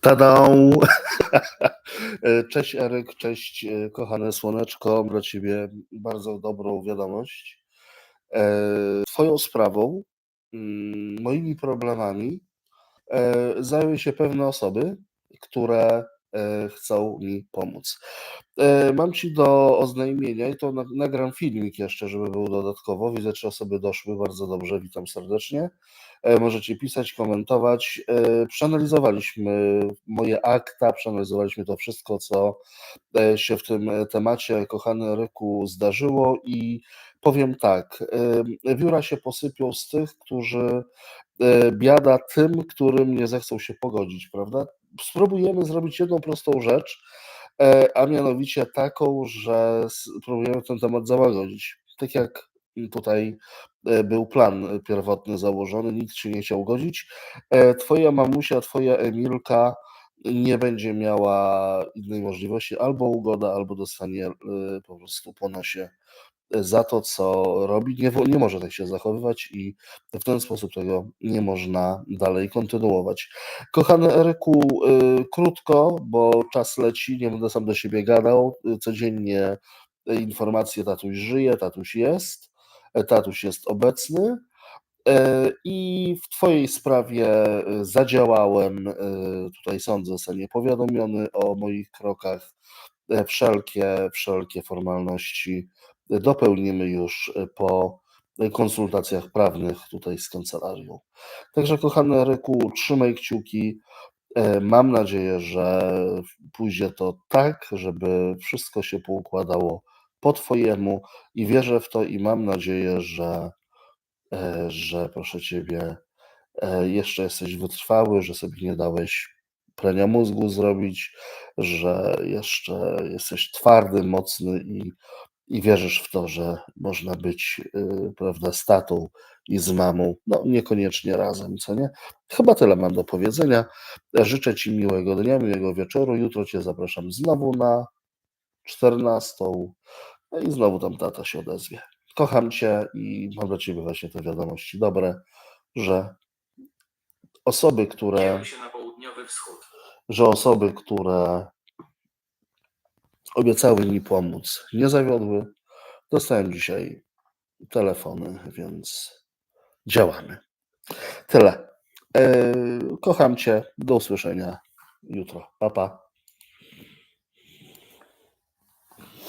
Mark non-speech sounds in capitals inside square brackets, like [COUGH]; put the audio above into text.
Tada! [LAUGHS] Cześć Eryk, cześć e, kochane słoneczko. Mam dla Ciebie bardzo dobrą wiadomość. E, Twoją sprawą, mm, moimi problemami e, zajęły się pewne osoby, które chcą mi pomóc. E, Mam Ci do oznajmienia i to na- nagram filmik jeszcze, żeby był dodatkowo. Widzę, czy osoby doszły. Bardzo dobrze, witam serdecznie. E, Możecie pisać, komentować. E, Przeanalizowaliśmy moje akta, przeanalizowaliśmy to wszystko, co e, się w tym e, temacie, kochany Ryku, zdarzyło i powiem tak, biura się posypią z tych, którzy e, biada tym, którym nie zechcą się pogodzić, prawda? Spróbujemy zrobić jedną prostą rzecz, e, a mianowicie taką, że spróbujemy ten temat załagodzić. Tak jak tutaj e, był plan pierwotny założony, nikt się nie chciał godzić. Twoja mamusia, twoja Emilka nie będzie miała innej możliwości, albo ugoda, albo dostanie e, po prostu po nosie za to, co robi. Nie, nie może tak się zachowywać i w ten sposób tego nie można dalej kontynuować. Kochany Eryku, y, krótko, bo czas leci, nie będę sam do siebie gadał. Y, Codziennie y, informacje, tatuś żyje, tatuś jest, tatuś jest obecny. E, I w Twojej sprawie e, zadziałałem. e, Tutaj sądzę, zostanie powiadomiony o moich krokach. Wszelkie, wszelkie formalności dopełnimy już po konsultacjach prawnych tutaj z kancelarią. Także, kochany Eryku, trzymaj kciuki. Mam nadzieję, że pójdzie to tak, żeby wszystko się poukładało po Twojemu i wierzę w to i mam nadzieję, że że proszę Ciebie, e, jeszcze jesteś wytrwały, że sobie nie dałeś prania mózgu zrobić, że jeszcze jesteś twardy, mocny i, i wierzysz w to, że można być, y, prawda, z tatą i z mamą, no niekoniecznie razem, co nie? Chyba tyle mam do powiedzenia. Życzę Ci miłego dnia, miłego wieczoru. Jutro Cię zapraszam znowu na 14. No i znowu tam tata się odezwie. Kocham Cię i mam dla Ciebie właśnie te wiadomości dobre, że osoby, które, Kieruj się na południowy wschód. że osoby, które obiecały mi pomóc, nie zawiodły. Dostałem dzisiaj telefony, więc działamy. Tyle. E, Kocham Cię. Do usłyszenia jutro. Pa, pa.